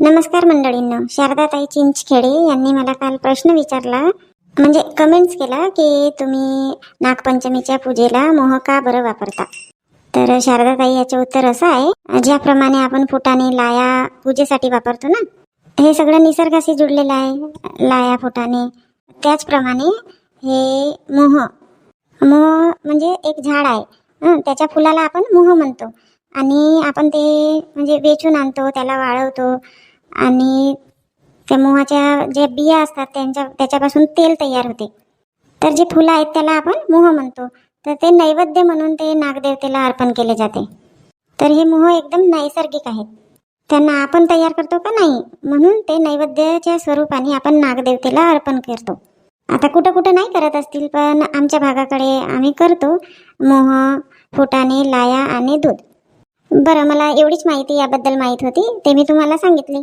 नमस्कार मंडळींना. शारदाताई चिंचखेडे यांनी मला काल प्रश्न विचारला. म्हणजे कमेंट्स केला की तुम्ही नागपंचमीच्या पूजेला मोह का बरं वापरता? तर शारदाताई याचे उत्तर असं आहे ज्याप्रमाणे आपण फुटाने लाया पूजेसाठी वापरतो ना हे सगळं निसर्गाशी जुडलेलं आहे लाया फुटाने. त्याचप्रमाणे हे मोह मोह म्हणजे एक झाड आहे. त्याच्या फुलाला आपण मोह म्हणतो. आणि आपण ते म्हणजे वेचून आणतो त्याला वाळवतो. आणि त्या मोहाच्या ज्या बिया असतात त्यांच्या त्याच्यापासून तेल तयार होते. तर जे फुलं आहेत त्याला आपण मोह म्हणतो. तर ते नैवेद्य म्हणून ते नागदेवतेला अर्पण केले जाते. तर हे मोह एकदम नैसर्गिक आहेत. त्यांना आपण तयार करतो का नाही? म्हणून ते नैवेद्याच्या स्वरूपाने आपण नागदेवतेला अर्पण करतो. आता कुठं कुठं नाही करत असतील पण आमच्या भागाकडे आम्ही करतो मोह फुटाणे लाया आणि दूध. बरं मला एवढीच माहिती याबद्दल माहीत होती ते मी तुम्हाला सांगितली.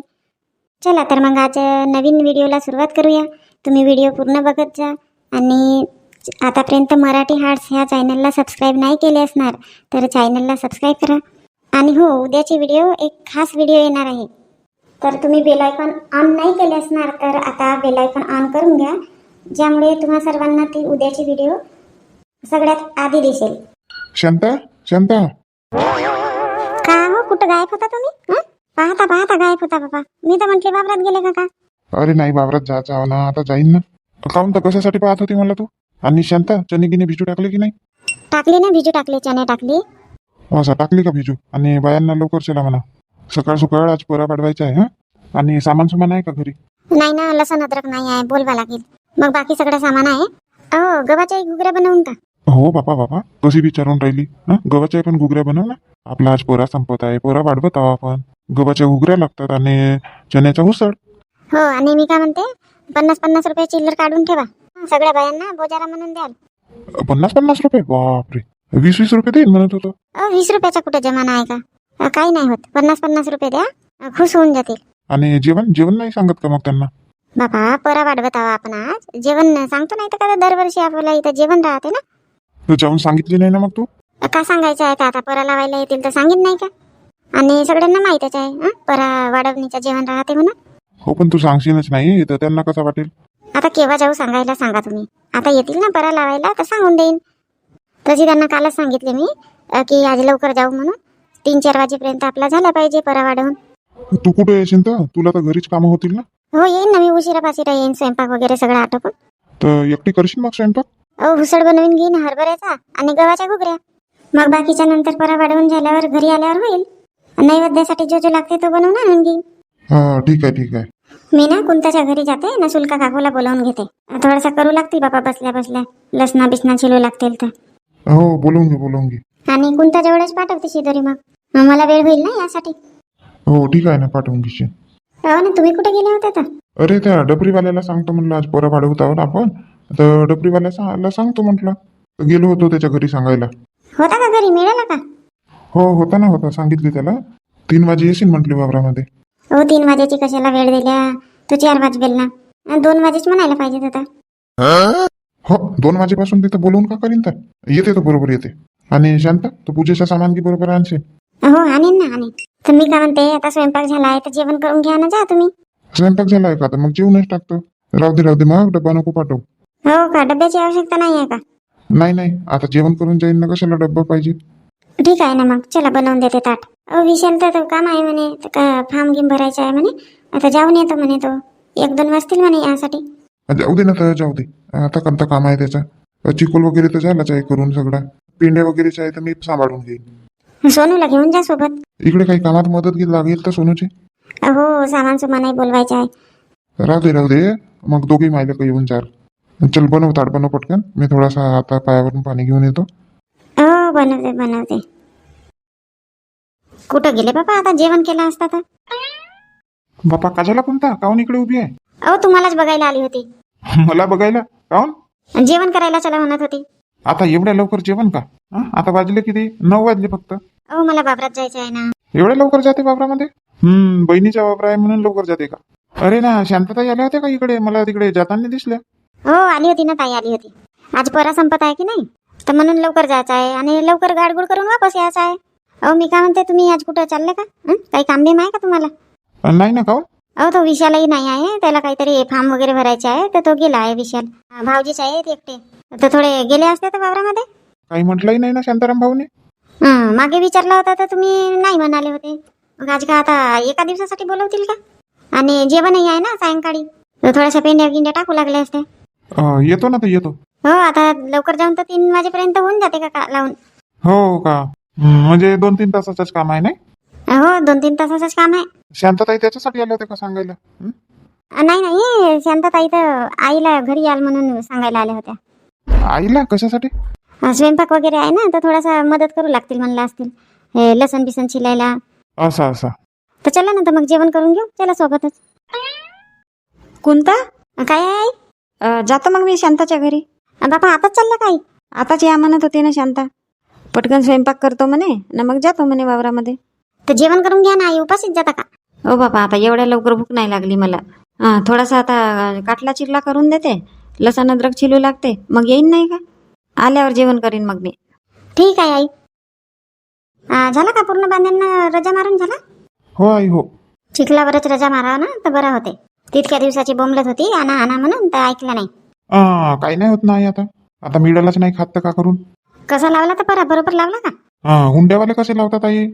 चला तर मग आज नवीन व्हिडिओला सुरुवात करूया. तुम्ही व्हिडिओ पूर्ण बघत जा. आणि आतापर्यंत मराठी हार्ट्स ह्या चॅनलला सबस्क्राईब नाही केले असणार तर चॅनलला सबस्क्राईब करा. आणि हो उद्याची व्हिडिओ एक खास व्हिडिओ येणार आहे. तर तुम्ही बेलायकॉन ऑन नाही केले असणार तर आता बेलायकॉन ऑन करून घ्या. ज्यामुळे तुम्हा सर्वांना ती उद्याची व्हिडिओ सगळ्यात आधी दिसेल. शांता शांता. का हो? कुठं गायब होता तुम्ही? हं? पाहता पाहता गायब होता बाबा. मी तर म्हटले वावरात गेले का का? अरे नाही वावरात जायचं आहो ना आता जाईन ना. काऊन तर कशासाठी पाहत होती मला तू? आणि शांता चने गिने भिजू टाकले की नाही? टाकली ना भिजू टाकली चणे टाकली. असं टाकली का भिजू? आणि बायांना लवकर चला म्हणा. सकाळ सकाळ आज पोरा पाडवायचा आहे हा? आणि सामान सुमान आहे का घरी? नाही ना लसण अद्रक नाही आहे बोलवा लागेल. मग बाकी सगळं सामान आहे? अहो गव्हाच्या घुगऱ्या बनवून का हो बापा बापा. कशी विचारून राहिली हा? गव्हाच्या पण घुगऱ्या बनव ना. आपला आज पोरा संपत आहे पोरा वाढवत आहो आपण. गव्हाच्या घुगऱ्या लागतात आणि चण्याचा उसळ. हो आणि मी काय म्हणते पन्नास पन्नास रुपये चिल्लर काढून ठेवा. सगळ्या बायांना बोजारा म्हणून द्याल. पन्नास पन्नास रुपये? बापरे. वीस वीस रुपये देईन म्हणत होतो. अहो वीस रुपयाचा कुठे जमाना आहे का? अं, काही नाही होत. पन्नास पन्नास रुपये द्या अं, खुश होऊन जातील. आणि जेवण जेवण नाही सांगत का मग त्यांना? बाबा परा वाढवत आहो आपण आज. जेवण सांगतो नाही तर का दरवर्षी आपल्याला इथं जेवण राहते ना? तू जाऊन सांगितली नाही ना मग तू? का सांगायचं आहे का? आता परा लावायला येतील तर सांगेन नाही का? आणि सगळ्यांना माहीतच आहे हं? परा वाढवणीचं जेवण राहते म्हणून. हो पण तू सांगशीलच नाही तर त्यांना कसं वाटेल? आता केव्हा जाऊ सांगायला सांगा तुम्ही. आता येतील ना परा लावायला तर सांगून देईन. तशी त्यांना कालच सांगितले मी अ, की आज लवकर जाऊ म्हणून. तीन चार वाजेपर्यंत आपला झाला पाहिजे परा वाढवून. तू कुठे येशील तर तुला तर घरीच कामं होतील ना? हो येईन ना मी उशिरा पाशिरा येईन स्वयंपाक वगैरे सगळं आटोपून. तर एकटी करशील मग स्वयंपाक? अहो हुसळ बनवून घेईन हरभऱ्याचा आणि गव्हाच्या घुगऱ्या. मग बाकीच्या नंतर परा वाढवून झाल्यावर घरी आल्यावर होईल. नैवेद्यासाठी जो जो लागते तो बनवून आणून घेईन हा ठीक आहे ठीक आहे. मी ना कुंताच्या घरी जाते ना सुलका काकूला बोलावून घेते. थोडासा करू लागतील बाबा बसल्या बसल्या. लसणा बिसना चिलू लागतील तर. हो बोलवून घे बोलवून घे. आणि कुंता जवळच पाठवते शिदोरी मग. मला वेळ होईल ना यासाठी? हो ठीक आहे ना पाठवून घेशील. हो ना तुम्ही कुठे गेले होते तर? अरे त्या डबरीवाल्याला सांगतो म्हणलं आज पोरं वाढवत आहोत आपण. तर डबरीवाल्याला सांगतो म्हटलं. गेलो होतो त्याच्या घरी सांगायला. होता का घरी? मिळाला का? हो होता ना होता. सांगितले त्याला. तीन वाजे येशील म्हटले वावरामध्ये. हो तीन वाजेची कशाला वेळ दिल्या? तो चार वाजवेल ना. अन् दोन वाजेच म्हणायला पाहिजे होता हो दोन वाजेपासून तिथं बोलवून का करीन तर? येते तो बरोबर येते. आणि शांत तू पूजेच्या सामानगी बरोबर आणशील. हो आणीन ना आणीन. तर मी काय म्हणते आता स्वयंपाक झाला आहे तर जेवण करून घ्या ना जा तुम्ही. स्वयंपाक झालाय का? तर मग जेवणच टाकतो. राहू दे राहू दे मग डब्बा नको पाठव. हो का? डब्याची आवश्यकता नाही आहे का? नाही नाही. आता जेवण करून जाईन ना कशाला डब्बा पाहिजे? ठीक आहे ना मग. चला बनवून देते ताट. अहो विशाल तर तो काम आहे म्हणे. तर का फार्म गिम भरायचा आहे म्हणे. आता जाऊन येतो म्हणे तो. एक दोन वाजतील म्हणे यासाठी. जाऊ दे ना तर जाऊ दे. आता कोणतं काम आहे त्याचा? चिकोल वगैरे तर झालाच आहे करून सगळा. पेंड्या वगैरेच आहे तर मी सांभाळून घेईन. सोनूला घेऊन जा सोबत. इकडे काही कामात मदत घे लागेल तर सोनूची? हो सामान सुमानही बोलवायचं आहे. राहू दे राहू दे. मग दोघी मायला काही येऊन चार चल बनव ताट बनव पटकन. मी थोडासा आता पायावरून पाणी घेऊन येतो. बनवते बनवते. कुठं गेले बाबा? आता जेवण केलं असता तर. बापा काजाला कोणता? काऊन इकडे उभी आहे? अहो तुम्हालाच बघायला आली होती. मला बघायला? काऊन जेवण करायला चला म्हणत होती. आता एवढ्या लवकर जेवण का? हं? आता वाजले किती? नऊ वाजले फक्त. अहो मला बाबरात जायचं आहे ना. एवढ्या लवकर जाते वावरामध्ये? हम्म बहिणीचा वावरा आहे म्हणून लवकर जाते का? अरे ना शांतताई आल्या होत्या का इकडे? मला तिकडे जाताना दिसल्या. हो आली होती ना ताई आली होती. आज परा संपत आहे की नाही? तर म्हणून लवकर जायचं आहे आणि लवकर गाडगुड करून वापस यायचं आहे. अहो मी काय म्हणते तुम्ही आज कुठं चालले का? हं? काही काम बिम आहे का तुम्हाला? नाही ना काहून अहो तो विशालही नाही आहे. त्याला काहीतरी फॉर्म वगैरे भरायचे आहे तर तो गेला आहे विशाल. भाऊजीच आहेत एकटे. तर थोडे गेले असते तर वावरामध्ये? काही म्हटलंही नाही ना शांताराम भाऊने. हं, मागे विचारला होता तर तुम्ही नाही म्हणाले होते. मग आज का आता एका दिवसासाठी बोलवतील का? आणि जेवणही आहे ना सायंकाळी. तर थोड्याशा पेंड्या गिंड्या टाकू लागले असते. अं, येतो ना तर येतो. हो आता लवकर जाऊन तर तीन वाजेपर्यंत होऊन जाते का का लावून? हो का? हं, म्हणजे दोन तीन तासाचंच काम आहे नाही? हो दोन तीन तासाचंच काम आहे. शांतताई त्याच्यासाठी आले होते का सांगायला? हं? अं, नाही नाही शांतताई तर आईला घरी याल म्हणून सांगायला आल्या होत्या. आईला? कशासाठी? अं, स्वयंपाक वगैरे आहे ना तर थोडासा मदत करू लागतील म्हणलं असतील. हे लसण बिसन शिलायला. असा असा. तर चला ना तर मग जेवण करून घेऊ. चला सोबतच. कोणता? अं, काय आहे आई? जातो मग मी शांताच्या घरी. बापा आताच चाललं काही आताच या म्हणत होते ना शांता. पटकन स्वयंपाक करतो म्हणे ना मग जातो म्हणे वावरामध्ये. तर जेवण करून घ्या ना आई उपाशीच जाता का? हो बाबा आता एवढ्या लवकर भूक नाही लागली मला. हा थोडासा आता काटला चिरला करून देते लसण अद्रक चिलू लागते मग येईन नाही का? आल्यावर जेवण करीन मग मी. ठीक आहे आई. झाला का पूर्ण बांध्यांना रजा मारून झाला? हो आई हो. चिखलावरच रजा मारावा ना तर बरं होते. तितक्या दिवसाची बोंबलत होती आणा आणा म्हणून तर ऐकलं नाही. काही नाही होत ना आई आता. आता मिळालाच नाही खात तर का करून? कसा लावला तर बरा बरोबर लावला का? अं, हुंड्यावाले कसे लावतात आई?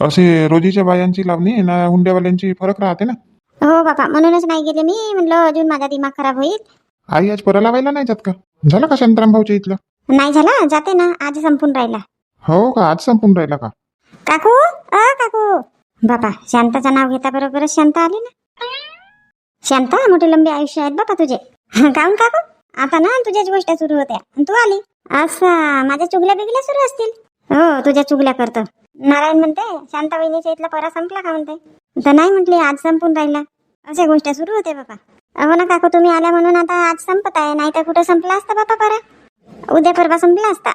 असे रोजीच्या बायांची लावणी ना हुंड्यावाल्यांची फरक राहते ना. हो बापा म्हणूनच नाही गेले मी. म्हणलं अजून माझा दिमाग खराब होईल. आई आज परा लावायला नाही जात का? झालं का शांताराम भाऊच्या इथलं? नाही झाला? जाते ना. आज संपून राहिला. हो का? आज संपून राहिला का? काकू? अ काकू? बापा शांताचं नाव घेता बरोबरच शांता आली ना. शांता मोठे लंबे आयुष्य आहेत बापा तुझे. काऊन काकू? आता ना तुझ्याच गोष्ट सुरू होत्या. आणि तू आली. असा माझ्या चुगल्या बिगल्या सुरू असतील? हो तुझ्या चुगल्या करतो. नारायण म्हणते शांता वहिनीच्या इथला परा संपला का म्हणते? तर नाही म्हटली आज संपून राहिला. अशा गोष्टी सुरू होते बापा. हो ना काकू तुम्ही आल्या म्हणून आता आज संपत आहे नाही तर कुठं संपला असता बापा परा? उद्या परवा संपला असता.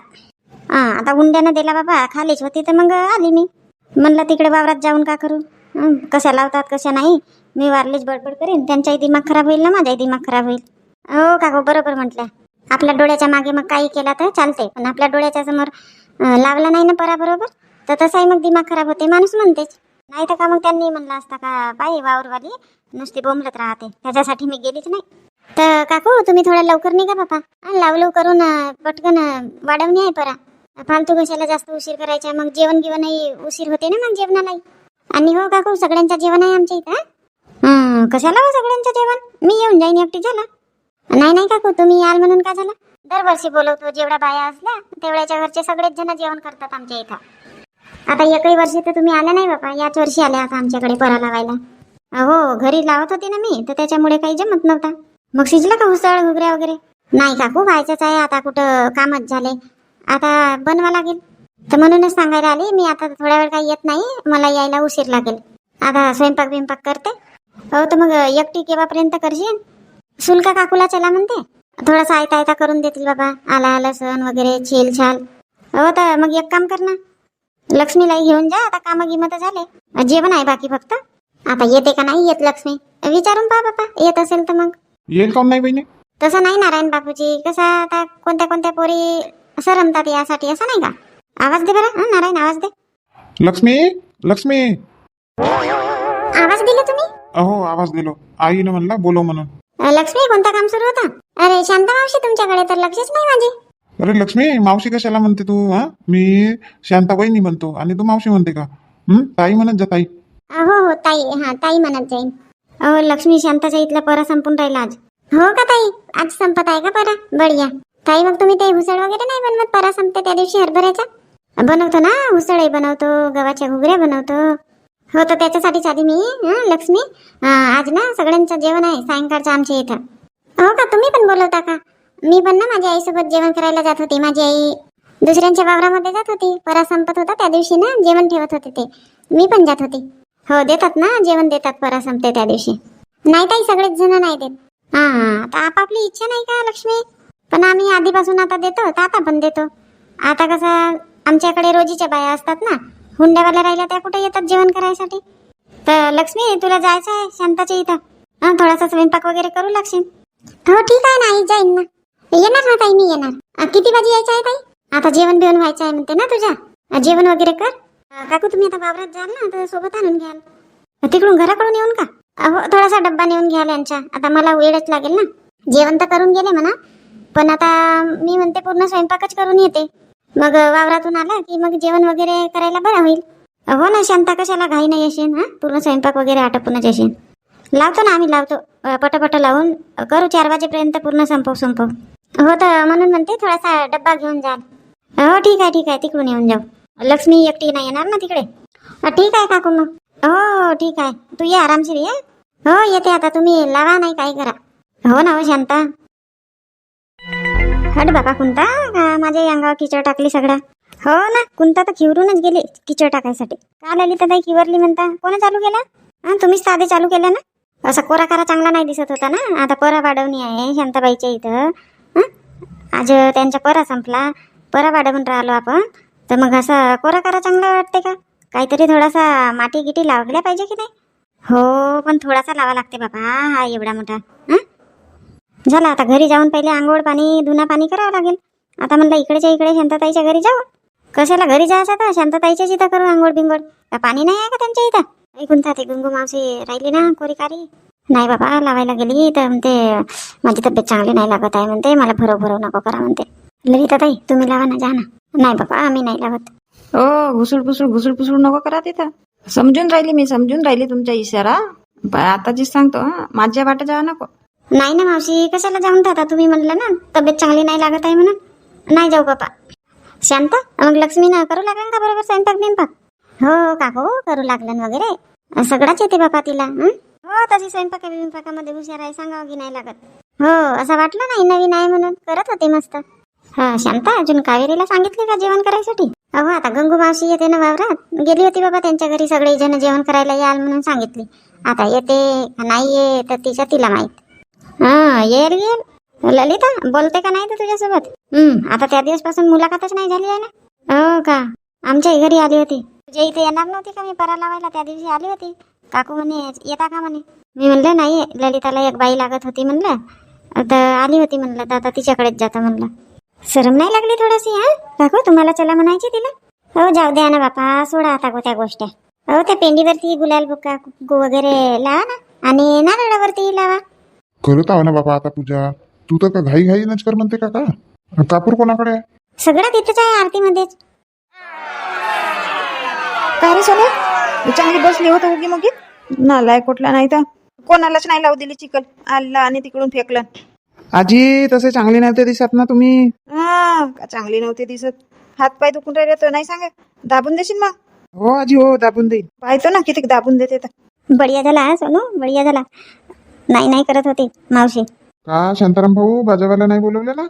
हा आता उंड्यानं दिला बाबा खालीच होती तर मग आली मी. म्हणलं तिकडे वावरात जाऊन का करू? कशा लावतात कशा नाही मी वारलीच बडबड करीन त्यांचाही दिमाग खराब होईल ना माझाही दिमाग खराब होईल. हो काका बरोबर म्हटलं. आपल्या डोळ्याच्या मागे मग काही केला तर चालते पण आपल्या डोळ्याच्या समोर लावला नाही ना परा बरोबर तर तसाही मग दिमाग खराब होते माणूस म्हणतेच. नाही तर का मग त्यांनी म्हणलं असता का बाई वावरवाली नुसती बोंबलत राहते त्याच्यासाठी मी गेलीच नाही. तर काकू तुम्ही थोडा लवकर निघा बापा. हं, लावलव करून पटकन वाढवणी आहे परा. फालतू कशाला जास्त उशीर करायचा मग जेवण गिवणही उशीर होते ना मग जेवणालाही. आणि हो काकू सगळ्यांचं जेवण आहे आमच्या इथं कशाला हो सगळ्यांचं जेवण? मी येऊन जाईन एकटी झालं. नाही नाही काकू तुम्ही याल म्हणून का झालं? दरवर्षी बोलवतो जेवढ्या बाया असल्या तेवढ्याच्या घरचे सगळेच जण जेवण करतात आमच्या इथं. आता एकही वर्षी तर तुम्ही आल्या नाही बापा याच वर्षी आल्या आता आमच्याकडे परा लावायला. हो घरी लावत होते ना मी तर त्याच्यामुळे काही जमत नव्हता. मग शिजला का उसळ घुगऱ्या वगैरे? नाही काकू व्हायचंच आहे आता कुठं कामच झाले. आता बनवा लागेल. तर म्हणूनच सांगायला आली मी आता थोड्या वेळ काही येत नाही मला यायला उशीर लागेल. आता स्वयंपाक बिंपाक करते. हो तर मग एकटी केव्हापर्यंत करशील? शुल्का काकूला चला म्हणते. थोडासा आयता आयता करून देतील बाबा. आला आला सण वगैरे छेल छाल हो तर मग एक काम कर ना. लक्ष्मीलाही घेऊन जा आता कामं गिमत झाले. जेवण आहे बाकी फक्त. आता येते का नाही येत लक्ष्मी. विचारून पहा बापा येत असेल तर मग. येईल काऊन नाही बहिणी? तसं नाही नारायण बापूजी. कसं आता कोणत्या कोणत्या पोरी सरमतात यासाठी असं नाही का? आवाज दे बरं. हं, नारायण आवाज दे. लक्ष्मी लक्ष्मी. आवाज दिला तुम्ही? अहो आवाज दिलो. आईनं म्हणला बोलव म्हणून. अ, लक्ष्मी कोणतं काम सुरू होतं? अरे शांता मावशी तुमच्याकडे तर लक्षच नाही माझे. अरे लक्ष्मी मावशी कशाला म्हणते तू हा? मी शांता बहिणी म्हणतो आणि तू मावशी म्हणते का? हं? ताई म्हणत जा ताई. अ, हो हो ताई हा ताई म्हणत जाईन. अहो लक्ष्मी शांताच्या इथला परा संपून राहिला आज. हो का ताई? आज संपत आहे का परा? बढिया. ताई मग तुम्ही ते हुसळ वगैरे नाही बनवत? परा संपते त्या दिवशी हरभऱ्याचा? बनवतो ना उसळही बनवतो गव्हाच्या घुगऱ्या बनवतो. हो तर त्याच्यासाठीच आधी मी हं, लक्ष्मी अं, आज ना सगळ्यांचं जेवण आहे सायंकाळचं आमच्या इथं. हो का तुम्ही पण बोलवता का? मी पण ना माझ्या आईसोबत जेवण करायला जात होती. माझी आई दुसऱ्यांच्या वावरामध्ये जात होती. परा संपत होता त्या दिवशी ना जेवण ठेवत होते ते. मी पण जात होती. हो देतात ना जेवण देतात परा संपते त्या दिवशी. नाही ताई सगळेच जण नाही देत. हा आता आपापली इच्छा नाही का लक्ष्मी? पण आम्ही आधीपासून आता देतो तर आता पण देतो. आता कसं आमच्याकडे रोजीच्या बाया असतात ना हुंड्यावाल्या राहिल्या त्या कुठे येतात जेवण करायसाठी? तर लक्ष्मी तुला जायचं आहे शांताच्या इथं? हा थोडासा स्वयंपाक वगैरे करू लागशील? हो ठीक आहे ना आई जाईन ना येणार ना ताई मी येणार. किती वाजे यायचं आहे ताई? आता जेवण बिवण व्हायचं आहे म्हणते ना तुझ्या. जेवण वगैरे कर. काकू तुम्ही आता वावरात जाल ना तर सोबत आणून घ्याल. तिकडून घराकडून येऊन का? अहो थोडासा डब्बा नेऊन घ्याल यांच्या. आता मला वेळच लागेल ना. जेवण तर करून गेले म्हणा. पण आता मी म्हणते पूर्ण स्वयंपाकच करून येते. मग वावरातून आला की मग जेवण वगैरे करायला बरं होईल. हो ना शांता कशाला घाई नाही येशील हा? पूर्ण स्वयंपाक वगैरे आटपूनच येशील. लावतो ना आम्ही लावतो. पटापट लावून करू चार वाजेपर्यंत पूर्ण संपव संपव. हो तर म्हणून म्हणते थोडासा डब्बा घेऊन जाल हो ठीक आहे ठीक आहे तिकडून येऊन जाऊ. लक्ष्मी एकटी नाही येणार ना तिकडे? ठीक आहे काकू मग. हो ठीक आहे. तू ये आरामशीर ये. हो येते आता तुम्ही लावा नाही काय करा हो ना हो शांता. हट बाबा कुंता. का माझ्या अंगावर किचड टाकली सगळा. हो ना कुंता तर खिवरूनच गेली किचड टाकायसाठी. काल आली तर खिवरली म्हणता? कोण चालू केला? हा तुम्हीच साधे चालू केलं ना? असा कोरा कारा चांगला नाही दिसत होता ना? आता परा वाढवणी आहे शांताबाईच्या इथं. आज त्यांचा परा संपला. परा वाढवून राहिलो आपण. तर मग असा कोरा कारा चांगला वाटते का? काहीतरी थोडासा माटी गिटी लावल्या पाहिजे की नाही? हो पण थोडासा लावा लागते बाबा. हा एवढा मोठा. झालं आता घरी जाऊन पहिले आंघोळ पाणी धुना पाणी करावं लागेल. आता म्हणलं इकडेच्या इकडे शांताताईच्या घरी जाऊ कशाला घरी जायचं आता? शांताताईच्याच इथं करू आंघोळ बिंगोळ का पाणी नाही आहे का त्यांच्या इथं? ऐकून ते गुंगू मावशी राहिली ना कोरीकारी? नाही बाबा लावायला गेली तर म्हणते माझी तब्येत चांगली नाही लागत आहे म्हणते. मला भरव भरव नको करा म्हणते. ललिता ताई तुम्ही लावा ना जा ना. नाही बाबा आम्ही नाही लावत. हो घुसळ पुसळ घुसळ पुसळ नको करा तिथं. समजून राहिली मी समजून राहिली तुमचा इशारा. पण आता जी सांगतो हं, माझ्या वाटत जावा नको. नाही ना मावशी कशाला जाऊन राहता तुम्ही म्हणलं ना? तब्येत चांगली नाही लागत आहे म्हणून. नाही जाऊ बापा. शांत? मग लक्ष्मीनं करू लागलं का बरोबर स्वयंपाक बिंपाक? हो काकू हो, करू लागलं वगैरे. सगळाच येते बापा तिला हो? तशी स्वयंपाक बिंपाकामध्ये हुशार आहे सांगावं की नाही लागत. हो असं वाटलं नाही नवीन आहे म्हणून. करत होते मस्त. हा शांता अजून कावेरीला सांगितले का जेवण करायसाठी? अहो आता गंगू मावशी येते ना वावरात. गेली होती बाबा त्यांच्या घरी सगळे जण जेवण करायला याल म्हणून सांगितले. आता येते नाही ये तर तिच्या तिला माहीत. हा येर येईल ललिता बोलते का नाही तर तुझ्यासोबत? हम्म आता त्या दिवसपासून मुलाखतच नाही झाली आहे ना? हो का? आमच्या घरी आली होती. तुझ्या इथे येणार नव्हती का मी परा लावायला? त्या दिवशी आली होती. काकू म्हणे येता का म्हणे? मी म्हणलं नाही ललिताला एक बाई लागत होती म्हणलं. तर आली होती म्हणलं तर आता तिच्याकडेच जातं म्हणलं. शरम नाही लागली थोडीशी हा? काकू तुम्हाला चला म्हणायची तिला? हो जाऊ द्या ना बापा सोडा आता गो त्या गोष्ट हो त्या पेंडीवरती गुलाल बुक्का वगैरे लावा ना. आणि नारळावरती लावा. करत आहो ना बाबा आता पूजा. तू तर का घाई घाई नच कर म्हणते का का? कापूर कोणाकडे आहे? सगळं तिथंच आहे आरतीमध्येच. काय रे सोने? तू चांगली बसली होत उगी मुगी? नालाय कुठला नाही तर? कोणालाच नाही लावू दिली चिकल. आला आणि तिकडून फेकलं. आजी तसे चांगले नव्हते दिसत ना तुम्ही? हा चांगली नव्हती दिसत? हात पाय दुखून राहिले तर नाही सांगा? दाबून देशील मग? हो आजी हो दाबून देईन. पाहतो ना किती दाबून देते तर. बढिया झाला हा, सोनू बढिया झाला. नाही नाही करत होती मावशी. का शांताराम भाऊ बाजावाला नाही बोलवले ना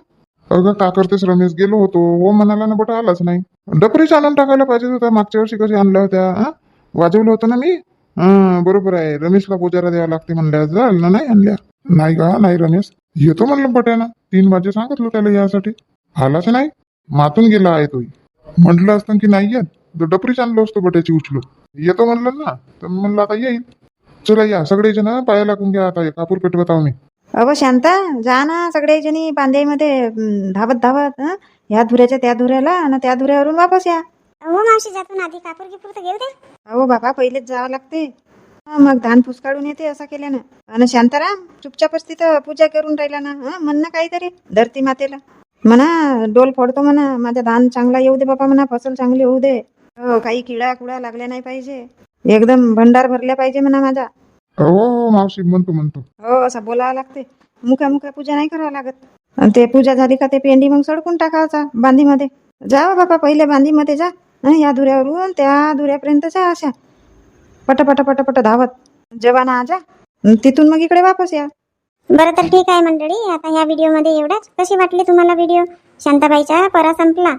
अगं का करतेस रमेश? गेलो होतो. हो म्हणाला ना बट आलाच नाही. डपरी आणून टाकायला पाहिजे होता मागच्या वर्षी कशी आणल्या होत्या? हा? वाजवलं होतं ना मी? हा बरोबर आहे. रमेशला पुजारा द्यावा लागते म्हणल्या. जाल ना नाही आणल्या. नाही का? नाही रमेश. येतो म्हणलं पट्याना. तीन वाजे सांगितलं त्याला यासाठी. आलाच नाही. मातून गेला आहे तो म्हटलं असतं की नाही येत? डपरीच आणलं असतो बट्याची उचलो येतो म्हणलं ना तर म्हणलं आता येईल. चला या सगळे जण पाया लागून घ्या आता कापूर पेटवत आहो मी. अहो शांता जा ना सगळे जणी अं, धावत धावत हं? ह्या धुऱ्याच्या त्या धुऱ्याला आणि त्या धुऱ्यावरून वापस या. हो मावशी जातो आधी कापूर गिपूर तर घेऊ दे. अहो बाबा पहिलेच जावं लागते हा, मग धान फुसकाळून येते असं केल्यानं. आणि शांताराम चुपचापच तिथं पूजा करून राहिला ना हं? म्हण ना काहीतरी धरती मातेला. म्हणा डोल फोडतो म्हणा माझा धान चांगला येऊ दे बाबा म्हणा फसल चांगली होऊ दे. हो काही किडा कुडा लागल्या नाही पाहिजे. एकदम भंडार भरल्या पाहिजे म्हणा माझा. हो हो मावशी म्हणतो म्हणतो. हो असं बोलावं लागते. मुख्या मुख्या पूजा नाही करावं लागत. आणि ते पूजा झाली का ते पेंडी मग सडकून टाकायचा बांधीमध्ये. जा हो बाबा पहिले बांधीमध्ये जा. हं, या धुऱ्यावरून त्या धुऱ्यापर्यंत जा अशा. पट पट पट पट धावत. जवाना जा. अन तिथून मग इकडे वापस या. बरं तर ठीक आहे मंडळी. आता ह्या व्हिडिओमध्ये एवढाच. कशी वाटली तुम्हाला व्हिडिओ? शांताबाईचा परा संपला.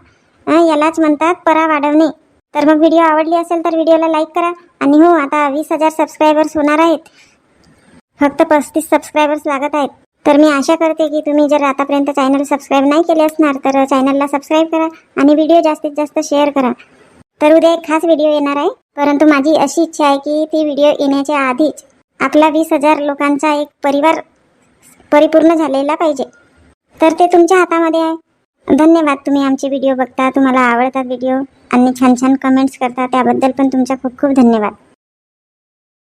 हं, यालाच म्हणतात परा वाढवणे. तर मग व्हिडिओ आवडली असेल तर व्हिडिओला लाईक करा. आणि हो आता वीस हजार सबस्क्रायबर्स होणार आहेत. फक्त पस्तीस सबस्क्रायबर्स लागत आहेत. तर मी आशा करते की तुम्ही जर आतापर्यंत चॅनल सबस्क्राईब नाही केले असणार तर चॅनलला सबस्क्राईब करा आणि व्हिडिओ जास्तीत जास्त शेअर करा. तर उद्या एक खास व्हिडिओ येणार आहे. परंतु माझी अशी इच्छा आहे की ती व्हिडिओ येण्याच्या आधीच आपला वीस हजार लोकांचा एक परिवार परिपूर्ण झालेला पाहिजे. तर ते तुमच्या हातामध्ये आहे. धन्यवाद. तुम्ही आमचे व्हिडिओ बघता तुम्हाला आवडतात व्हिडिओ आणि छान छान कमेंट्स करता त्याबद्दल पण तुमचा खूप खूप धन्यवाद.